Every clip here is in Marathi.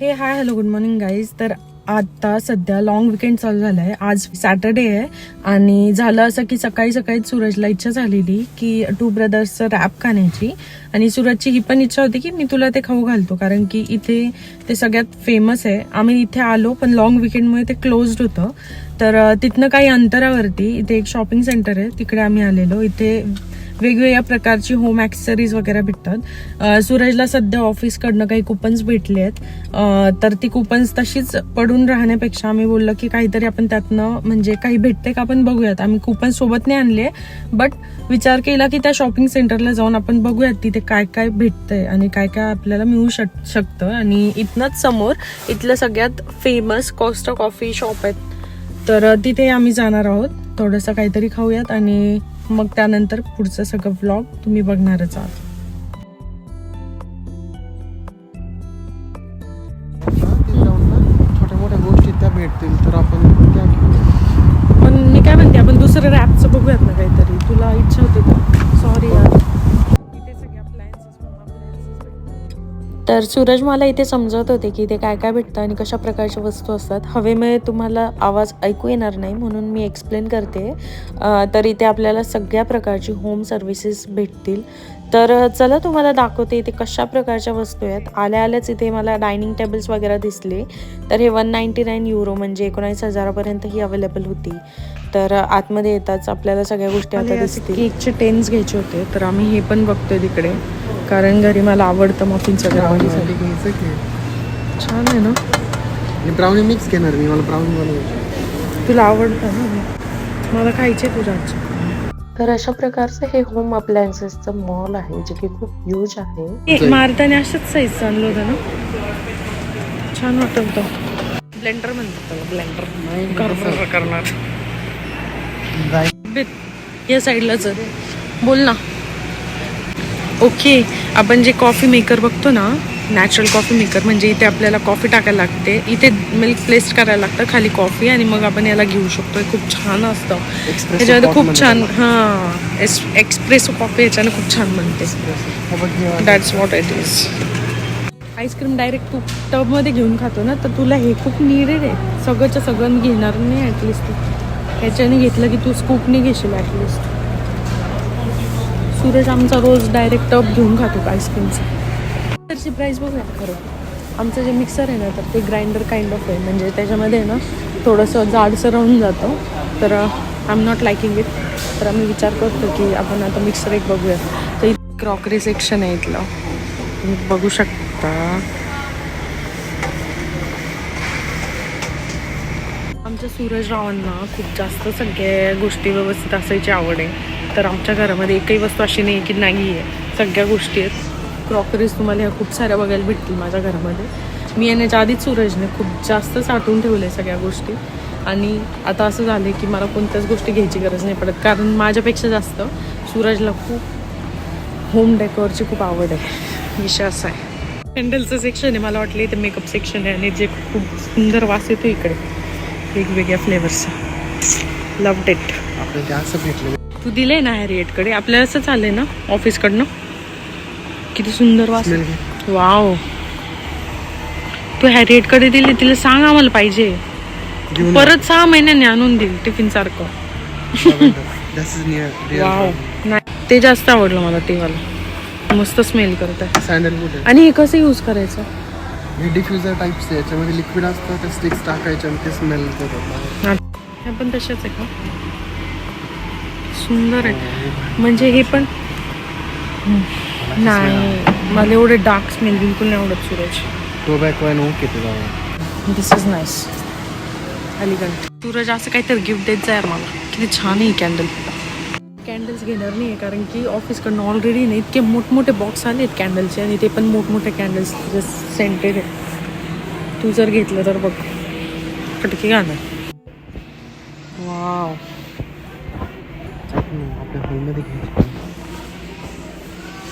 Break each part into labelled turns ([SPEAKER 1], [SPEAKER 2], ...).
[SPEAKER 1] Hey hi hello good morning guys तर आता सध्या लॉंग विकेंड चालू झाला आहे आज सॅटर्डे आहे. आणि झालं असं की सकाळी सकाळी सूरजला इच्छा झालेली की टू ब्रदर्सचं रॅप खाण्याची आणि सूरजची ही पण इच्छा होती की मी तुला ते खाऊ घालतो. कारण की इथे ते सगळ्यात फेमस आहे. आम्ही इथे आलो पण लॉंग विकेंडमुळे ते क्लोज्ड होतं. तर तिथनं काही अंतरावरती इथे एक शॉपिंग सेंटर आहे. तिकडे आम्ही आलेलो. इथे वेगवेगळ्या प्रकारची होम ॲक्सेसरीज वगैरे भेटतात. सूरजला सध्या ऑफिसकडनं काही कुपन्स भेटले आहेत. तर ती कुपन्स तशीच पडून राहण्यापेक्षा आम्ही बोललो की काहीतरी आपण त्यातनं म्हणजे काही भेटते का आपण बघूयात. आम्ही कुपन सोबत नाही आणले बट विचार केला की त्या शॉपिंग सेंटरला जाऊन आपण बघूयात तिथे काय काय भेटतंय आणि काय काय आपल्याला मिळू शक शकतं. आणि इथनंच समोर इथलं सगळ्यात फेमस कॉस्टा कॉफी शॉप आहेत. तर तिथे आम्ही जाणार आहोत. थोडंसं काहीतरी खाऊयात आणि मग त्यानंतर पुढचं सगळं व्लॉग तुम्ही बघणारच आहात.
[SPEAKER 2] छोट्या मोठ्या गोष्टी त्या भेटतील तर आपण
[SPEAKER 1] पण मी काय म्हणते आपण दुसरं रॅपचं बघूयात ना काहीतरी. तुला इच्छा होती का सॉरी यार. तर सूरज मला इथे समजवत होते की इथे काय काय भेटतं आणि कशा प्रकारच्या वस्तू असतात. हवेमुळे तुम्हाला आवाज ऐकू येणार नाही म्हणून मी एक्सप्लेन करते. तर इथे आपल्याला सगळ्या प्रकारची होम सर्व्हिसेस भेटतील. तर चला तुम्हाला दाखवते इथे कशा प्रकारच्या वस्तू आहेत. आल्या आल्याच इथे मला डायनिंग टेबल्स वगैरे दिसले. तर हे वन नाईन्टी नाईन युरो म्हणजे एकोणावीस हजारापर्यंत ही अवेलेबल होती. तर आतमध्ये येताच आपल्याला सगळ्या गोष्टी आता दिसतील. केकचे टेन्स घ्यायचे होते तर आम्ही हे पण बघतोय तिकडे. कारण घरी मला आवडतं वगैरे
[SPEAKER 2] ब्राउनीसाठी. घ्यायचं की?
[SPEAKER 1] छान आहे ना?
[SPEAKER 2] ब्राउनी मिक्स घेणार मी मला ब्राउनी बनवायची
[SPEAKER 1] तुला आवडतं ना? मला खायचे तुझ्या. तर अशा प्रकारचं हे होम अप्लायन्सेसचं मॉल आहे जे की खूप ह्यूज आहे. मारताने अशाच साईज आणलं होतं ना? छान वाटत होतं. ब्लेंडर म्हणतात ब्लेंडर करणार. या साईडलाच. बोल ना. ओके आपण जे कॉफी मेकर बघतो ना नॅचरल कॉफी मेकर म्हणजे इथे आपल्याला कॉफी टाकायला लागते. इथे मिल्क प्लेस करायला लागतं खाली कॉफी आणि मग आपण याला घेऊ शकतो खूप छान असतं. त्याच्यामध्ये खूप छान हां एस एक्सप्रेसो कॉफी याच्यानं खूप छान बनते. That's what it is ice cream direct तू टबमध्ये घेऊन खातो ना तर तुला हे खूप निडेड आहे. सगळंच्या सगळं घेणार नाही ॲटलिस्ट तू. ह्याच्याने घेतलं की तू स्कूपने घेशील ॲटलिस्ट सूरज आमचा रोज डायरेक्ट टप घेऊन खातो आईस्क्रीमचा मिक्सरची प्राईस बघूया खरं. आमचं जे मिक्सर आहे ना तर ते ग्राइंडर काइंड ऑफ आहे. म्हणजे त्याच्यामध्ये ना थोडंसं जाडसं राहून जातं. तर I am not liking it तर आम्ही विचार करतो की आपण आता मिक्सर एक बघूया. तर क्रॉकरी सेक्शन आहे इथलं. तुम्ही बघू शकता. सूरजरावांना सूरज रावांना खूप जास्त सगळ्या गोष्टी व्यवस्थित असायची आवड आहे. तर आमच्या घरामध्ये एकही वस्तू अशी नाही की नाही आहे सगळ्या गोष्टी आहेत. क्रॉकरीज तुम्हाला ह्या खूप साऱ्या बघायला भेटतील माझ्या घरामध्ये. मी येण्याच्या आधीच सूरजने खूप जास्त साठवून ठेवले सगळ्या गोष्टी. आणि आता असं झालं की मला कोणत्याच गोष्टी घ्यायची गरज नाही पडत. कारण माझ्यापेक्षा जास्त सूरजला खूप होम डेकोरची खूप आवड आहे. विषय असा आहे. कॅन्डलचं सेक्शन आहे मला वाटलं इथे मेकअप सेक्शन आहे आणि जे खूप सुंदर वास येतो इकडे. वेगवेगळ्या फ्लेवर्सचा लव डेट
[SPEAKER 2] आपल्याला भेटलं
[SPEAKER 1] तू दिले ना हॅरिएटकडे आपल्याला असंच आलंय ना ऑफिसकडनं किती सुंदर वास. वाव तू हॅरिएटकडे दिली तिला सांग आम्हाला पाहिजे. परत सहा महिन्याने आणून देईल टिफिन सारखं.
[SPEAKER 2] दिस इज नियर
[SPEAKER 1] वाव नाही ते जास्त आवडलं मला ते वाला मस्त स्मेल करत आहे. आणि हे कसं यूज करायचं?
[SPEAKER 2] हे डिफ्युजर टाईप्स आहे याच्यामध्ये लिक्विड असतं ते स्टिक्स टाकायचे आणि ते स्मेल करतात.
[SPEAKER 1] हे पण तसेच आहे का सुंदर आहे म्हणजे हे पण नाही मला एवढे डार्क स्मेल बिलकुल नाही आवडत सूरज.
[SPEAKER 2] टोबॅको आहे ओके ते जाऊ
[SPEAKER 1] this is nice Aliganj Suraj असं काहीतरी गिफ्ट देत जाय मला किती छान आहे कॅन्डल कॅन्डल्स घेणार नाही आहे कारण की ऑफिसकडनं ऑलरेडी नाही इतके मोठमोठे बॉक्स आले आहेत कॅन्डलचे आणि ते पण मोठमोठे कॅन्डल्स जे सेंटेड आहे तू जर घेतलं तर बघ. फटके घालणार वाव
[SPEAKER 2] आपल्या हॉलमध्ये घ्यायची.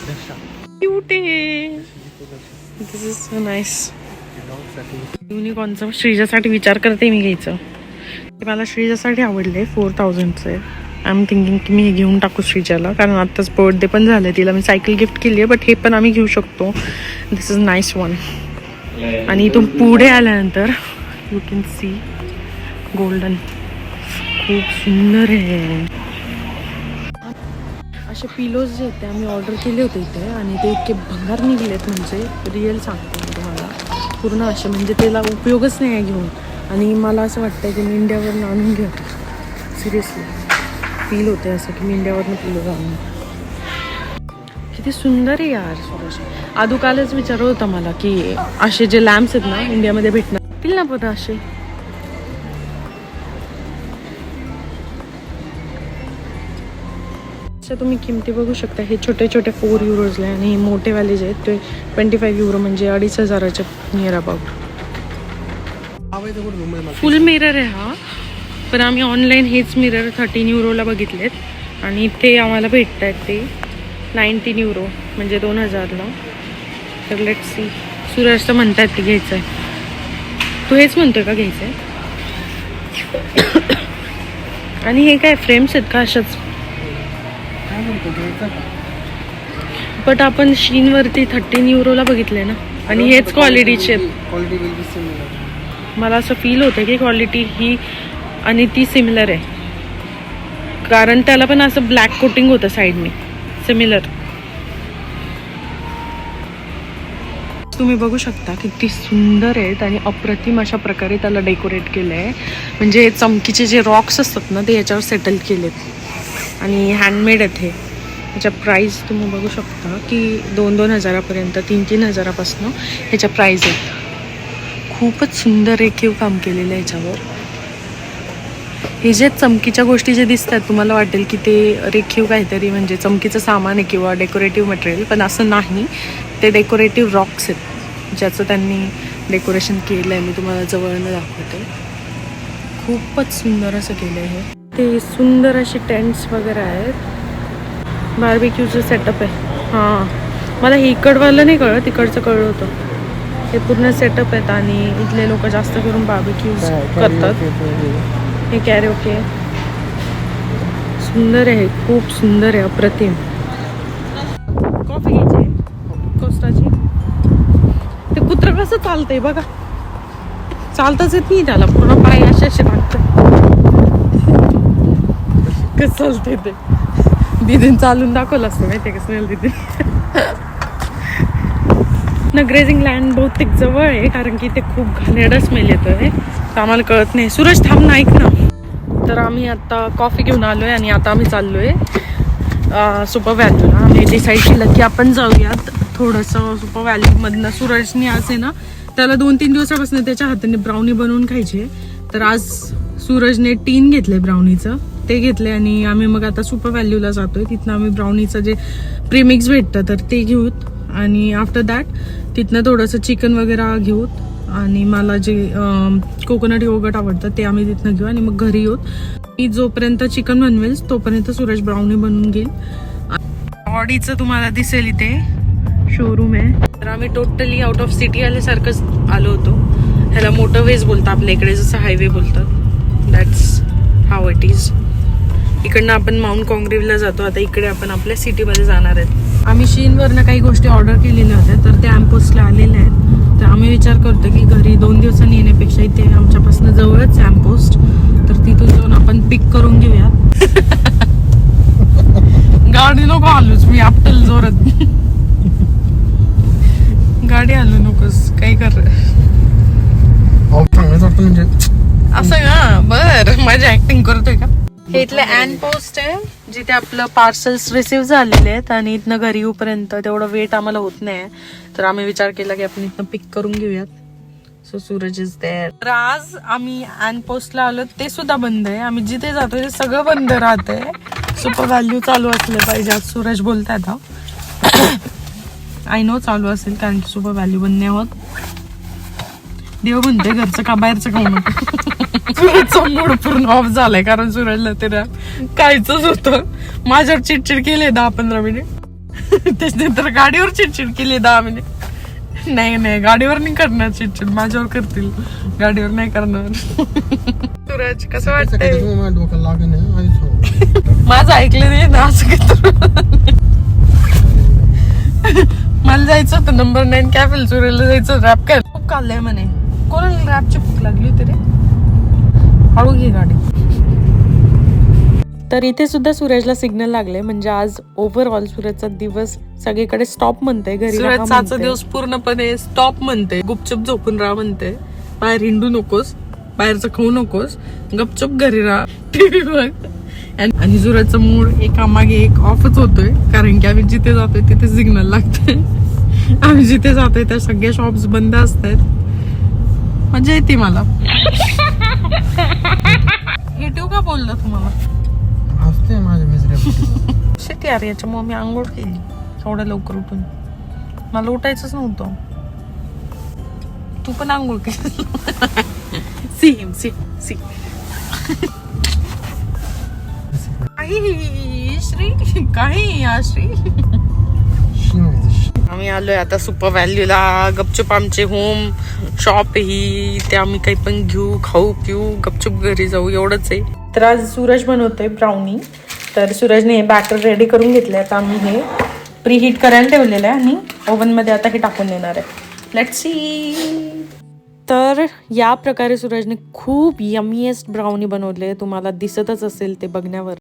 [SPEAKER 2] दर्शा.
[SPEAKER 1] क्यूट आहे. दिस इज सो नाईस
[SPEAKER 2] डॉगसाठी
[SPEAKER 1] युनिकॉर्नचं श्रीजासाठी विचार करते मी घ्यायचं. मला श्रीजासाठी आवडले फोर थाउजंडचं आय एम थिंकिंग की मी हे घेऊन टाकू श्रीजाला. कारण आत्ताच बर्थडे पण झालं आहे तिला. मी सायकल गिफ्ट केली आहे बट हे पण आम्ही घेऊ शकतो. दिस इज नाईस वन आणि इथून पुढे आल्यानंतर यू कॅन सी गोल्डन खूप सुंदर आहे. असे पिलोज जे आहेत ते आम्ही ऑर्डर केले होते इथे. आणि ते इतके भंगार निघलेत म्हणजे रिअल सांगते मी तुम्हाला. पूर्ण असे म्हणजे त्याला उपयोगच नाही आहे घेऊन. आणि मला असं वाटतं की मी इंडियावरून आणून घेऊ. सिरियसली फील होते असं की मी इंडियावरनं पिलो आणून किती सुंदर आहे यार सुरेश आदू कालच विचारत होता मला की असे जे लॅम्प्स आहेत ना इंडियामध्ये भेटणार. येतील ना बरं असे? तुम्ही किमती बघू शकता. हे छोटे छोटे फोर युरोजला आणि मोठेवाले जे आहेत ते ट्वेंटी फाईव्ह युरो म्हणजे अडीच हजाराच्या नियर अबाउट फुल मिरर आहे हा. पण आम्ही ऑनलाईन हेच मिरर थर्टीन युरोला बघितलेत. आणि ते आम्हाला भेटत आहेत ते नाईन्टीन युरो म्हणजे दोन हजारला तर लेट सी सूरज तर म्हणतात ते घ्यायचं आहे तू हेच म्हणतोय का घ्यायचं आहे आणि हे काय फ्रेम्स आहेत का अशाच?
[SPEAKER 2] म्हणतो
[SPEAKER 1] बट आपण शीनवरती थर्टीन युरोला बघितले ना. आणि हेच क्वालिटीचे मला असं फील होतं की क्वालिटी ही आणि ती सिमिलर आहे. कारण त्याला पण असं ब्लॅक कोटिंग होतं साईडने सिमिलर तुम्ही बघू शकता किती सुंदर आहेत आणि अप्रतिम अशा प्रकारे त्याला डेकोरेट केलं आहे म्हणजे चमकीचे जे रॉक्स असतात ना ते याच्यावर सेटल केलेत. आणि हँडमेड आहेत हे. ह्याच्या प्राईस तुम्ही बघू शकता की दोन दोन हजारापर्यंत तीन तीन हजारापासून ह्याच्या प्राईज आहेत. खूपच सुंदर रेखीव काम केलेलं आहे याच्यावर. हे जे चमकीच्या गोष्टी जे दिसतात तुम्हाला वाटेल की ते रेखीव काहीतरी म्हणजे चमकीचं सामान आहे किंवा डेकोरेटिव्ह मटेरियल पण असं नाही. ते डेकोरेटिव्ह रॉक्स आहेत ज्याचं त्यांनी डेकोरेशन केलं आहे मी तुम्हाला जवळनं दाखवते. खूपच सुंदर असं केलं आहे हे. ते सुंदर असे टेंट्स वगैरे आहेत. बार्बिक्यूचं सेटअप आहे. हां. मला हे इकडवालं नाही कळलं तिकडचं कळलं होतं. हे पूर्ण सेटअप आहेत आणि इथले लोक जास्त करून बार्बिक्यूज करतात. हे कॅरे ओके सुंदर आहे खूप सुंदर आहे अप्रतिम. कॉफी घ्यायची कोस्टाची ते कुत्र कसं चालतंय बघा. चालताच येत नाही त्याला पूर्ण पाय असे असे लागतं कसं चालतंय ते? दिदीन चालून दाखवलं असतं माहितीये का स्नेल दिदी? न ग्रेझिंग लँड बहुतेक जवळ आहे कारण की ते खूप घाणेरडा स्मेल येतोय. तर आम्हाला कळत नाही. सूरज थांब ना ऐक ना. तर आम्ही आता कॉफी घेऊन आलो आहे आणि आता आम्ही चाललो आहे सुपर व्हॅल्यूला आम्ही डिसाईड केलं की आपण जाऊयात थोडंसं सुपर व्हॅल्यूमधनं सूरजने आज आहे ना त्याला दोन तीन दिवसापासून त्याच्या हाताने ब्राउनी बनवून खायचे. तर आज सूरजने टीन घेतले ब्राउनीचं ते घेतले आणि आम्ही मग आता सुपर व्हॅल्यूला जातोय. तिथनं आम्ही ब्राउनीचं जे प्रेमिक्स भेटतं तर ते घेऊत. आणि आफ्टर दॅट तिथनं थोडंसं चिकन वगैरे घेऊत. आणि मला जे कोकोनट योगट आवडतं ते आम्ही तिथनं घेऊ आणि मग घरी येऊ. मी जोपर्यंत चिकन बनवेल तोपर्यंत सूरज ब्राउनी बनवून घेईल. ऑडीचं तुम्हाला दिसेल इथे. शोरूम आहे. तर आम्ही टोटली आउट ऑफ सिटी आल्यासारखंच आलो होतो. ह्याला मोटरवेज बोलतं आपल्या इकडे जसं हायवे बोलतात. दॅट्स हाव इट इज इकडनं आपण माउंट काँग्रेवला जातो. आता इकडे आपण आपल्या सिटीमध्ये जाणार आहेत. आम्ही शीनवरनं काही गोष्टी ऑर्डर केलेल्या होत्या तर त्या ॲम्पोस्टला आलेल्या आहेत. तर आम्ही विचार करतो की घरी दोन दिवसांनी येण्यापेक्षा इथे आमच्यापासून जवळच ॲम्पोस्ट तर तिथून जाऊन आपण पिक करून घेऊयात. गाडी नको आलोच मी आपटल जोरात. गाडी आलो नकोस काही कर.
[SPEAKER 2] म्हणजे.
[SPEAKER 1] असं का? बर माझी ऍक्टिंग करतोय का? हे इथलं अॅन पोस्ट आहे जिथे आपलं पार्सल्स रिसिव्ह झालेले आहेत आणि इथनं घरी येऊपर्यंत तेवढं वेट आम्हाला होत नाही. तर आम्ही विचार केला की आपण इथनं पिक करून घेऊयात. सो सूरज इज देअर तर आज आम्ही अॅन पोस्टला आलो ते सुद्धा बंद आहे. आम्ही जिथे जातो ते सगळं बंद राहतंय. सुपर व्हॅल्यू चालू असलं पाहिजे आज सूरज बोलतायत हा आय नो चालू असेल कारण की सुपर व्हॅल्यू बंद नाही होत देव म्हणते घरचं का बाहेरचं खाऊ नको. सूरजचा मूड पूर्ण ऑफ झालाय कारण सूरजला ते ना कायचंच होतं. माझ्यावर चिडचिड केली दहा पंधरा मिनिट त्याच्यानंतर गाडीवर चिडचिड केली दहा मिनिट नाही नाही गाडीवर नाही करणार चिडचिड. माझ्यावर करतील. गाडीवर नाही करणार. सूरज कसं वाटतंय. माझं ऐकलं नाही ना असं मला जायचं होतं नंबर नाईन कॅफेल सुरेला जायचं रॅप काय गुपचूप खाल्लंय म्हणे. कोणाला रॅपची भूक लागली होती रे? हळू घे गाडी. तर इथे सुद्धा सूरजला सिग्नल लागले म्हणजे आज ओव्हरऑल सूरजचा दिवस सगळीकडे स्टॉप म्हणते घरी
[SPEAKER 3] सूरजचा. दिवस पूर्णपणे स्टॉप म्हणते गुपचूप झोपून राहा म्हणते बाहेर हिंडू नकोस बाहेरचं खाऊ नकोस गपचूप घरी राहा. टीव्ही बघ. आणि- सूरजचा मूड एकामागे एक ऑफच होतोय कारण की आम्ही जिथे जातोय तिथे सिग्नल लागतंय. आम्ही जिथे जातोय त्या सगळ्या शॉप्स बंद असतात. मजा येते मला. हे ठेवू का बोललं तुम्हाला?
[SPEAKER 2] हसते माझ्या मिसऱ्या
[SPEAKER 1] शिट यार याच्यामुळे मी आंघोळ केली. एवढ्या लवकर उठून. मला उठायचंच नव्हतं. तू पण आंघोळ केली सेम सेम सेम काही श्री काही या श्री. आम्ही आलोय आता सुपर व्हॅल्यूला गपचूप आमचे होम शॉप ही ते आम्ही काही पण घेऊ खाऊ पिऊ गपचूप घरी जाऊ एवढंच आहे. तर आज सूरज बनवतोय ब्राउनी तर सूरजने बॅटर रेडी करून घेतलंय. आता आम्ही हे प्री हीट करायला ठेवलेलं आहे आणि ओव्हनमध्ये आता हे टाकून देणार आहे. लेट सी तर या प्रकारे सूरजने खूप यमिएस्ट ब्राउनी बनवले. तुम्हाला दिसतच असेल ते बघण्यावर.